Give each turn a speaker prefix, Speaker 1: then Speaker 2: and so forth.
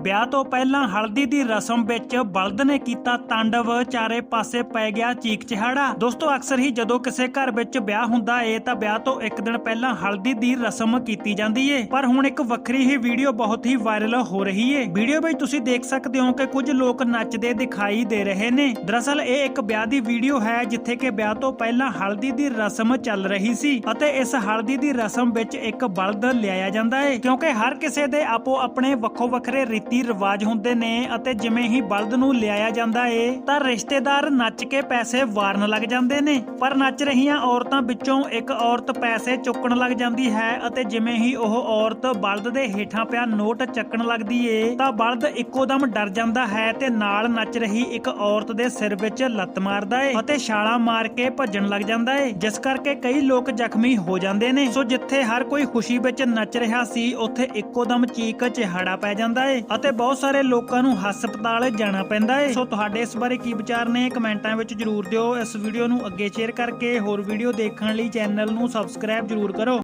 Speaker 1: ਵਿਆਹ ਤੋਂ ਪਹਿਲਾਂ ਹਲਦੀ ਦੀ ਰਸਮ ਵਿੱਚ ਬਲਦ ਨੇ ਕੀਤਾ ਤਾਂਡਵ। ਚਾਰੇ ਪਾਸੇ ਪੈ ਗਿਆ ਚੀਕ ਚਿਹਾੜਾ। ਦੋਸਤੋ, ਅਕਸਰ ਹੀ ਜਦੋਂ ਕਿਸੇ ਘਰ ਵਿੱਚ ਵਿਆਹ ਹੁੰਦਾ ਏ, ਤਾਂ ਵਿਆਹ ਤੋਂ ਇੱਕ ਦਿਨ ਪਹਿਲਾਂ ਹਲਦੀ ਦੀ ਰਸਮ ਕੀਤੀ ਜਾਂਦੀ ਏ। ਪਰ ਹੁਣ ਇੱਕ ਵੱਖਰੀ ਹੀ ਵੀਡੀਓ ਬਹੁਤ ਹੀ ਵਾਇਰਲ ਹੋ ਰਹੀ ਏ। ਵੀਡੀਓ ਵਿੱਚ ਤੁਸੀਂ ਦੇਖ ਸਕਦੇ ਹੋ ਕਿ ਕੁਝ ਲੋਕ ਨੱਚਦੇ ਦਿਖਾਈ ਦੇ ਰਹੇ ਨੇ। ਦਰਅਸਲ, ਇਹ ਇੱਕ ਵਿਆਹ ਦੀ ਵੀਡੀਓ ਹੈ, ਜਿੱਥੇ ਕਿ ਵਿਆਹ ਤੋਂ ਪਹਿਲਾਂ ਹਲਦੀ ਦੀ ਰਸਮ ਚੱਲ ਰਹੀ ਸੀ ਅਤੇ ਇਸ ਹਲਦੀ ਦੀ ਰਸਮ ਵਿੱਚ ਇੱਕ ਬਲਦ ਲਿਆਇਆ ਜਾਂਦਾ ਏ। ਕਿਉਂਕਿ ਹਰ ਕਿਸੇ ਦੇ ਆਪੋ ਆਪਣੇ ਵੱਖੋ ਵੱਖਰੇ ਰੀਤੀ ਰਿਵਾਜ ਹੁੰਦੇ ਨੇ ਅਤੇ ਜਿਵੇਂ ਹੀ ਬਲਦ ਨੂੰ ਲਿਆਇਆ ਜਾਂਦਾ ਏ, ਤਾਂ ਰਿਸ਼ਤੇਦਾਰ ਨੱਚ ਕੇ ਪੈਸੇ ਵਾਰਨ ਲੱਗ ਜਾਂਦੇ ਨੇ। ਪਰ ਨੱਚ ਰਹੀਆਂ ਔਰਤਾਂ ਵਿੱਚੋਂ ਇੱਕ ਔਰਤ ਪੈਸੇ ਚੁੱਕਣ ਲੱਗ ਜਾਂਦੀ ਹੈ ਅਤੇ ਜਿਵੇਂ ਹੀ ਉਹ ਔਰਤ ਬਲਦ ਦੇ ਹੇਠਾਂ ਪਿਆ ਨੋਟ ਚੱਕਣ ਲੱਗਦੀ ਏ, ਤਾਂ ਬਲਦ ਇੱਕੋ ਦਮ ਡਰ ਜਾਂਦਾ ਹੈ ਤੇ ਨਾਲ ਨੱਚ ਰਹੀ ਇੱਕ ਔਰਤ ਦੇ ਸਿਰ ਵਿੱਚ ਲੱਤ ਮਾਰਦਾ ਏ ਅਤੇ ਛਾਲਾਂ ਮਾਰ ਕੇ ਭੱਜਣ ਲੱਗ ਜਾਂਦਾ ਏ, ਜਿਸ ਕਰਕੇ ਕਈ ਲੋਕ ਜ਼ਖਮੀ ਹੋ ਜਾਂਦੇ ਨੇ। ਸੋ ਜਿੱਥੇ ਹਰ ਕੋਈ ਖੁਸ਼ੀ ਵਿੱਚ ਨੱਚ ਰਿਹਾ ਸੀ, ਉੱਥੇ ਇੱਕੋ ਦਮ ਚੀਕ ਚਿਹਾੜਾ ਪੈ ਜਾਂਦਾ ਏ ਅਤੇ ਬਹੁਤ ਸਾਰੇ ਲੋਕਾਂ ਨੂੰ ਹਸਪਤਾਲ ਜਾਣਾ ਪੈਂਦਾ ਏ। ਸੋ ਤੁਹਾਡੇ ਇਸ ਬਾਰੇ ਕੀ ਵਿਚਾਰ ਨੇ ਕਮੈਂਟਾਂ ਵਿੱਚ ਜਰੂਰ ਦਿਓ। ਇਸ ਵੀਡੀਓ ਨੂੰ ਅੱਗੇ ਸ਼ੇਅਰ ਕਰਕੇ ਹੋਰ ਵੀਡੀਓ ਦੇਖਣ ਲਈ ਚੈਨਲ ਨੂੰ ਸਬਸਕ੍ਰਾਈਬ ਜਰੂਰ ਕਰੋ।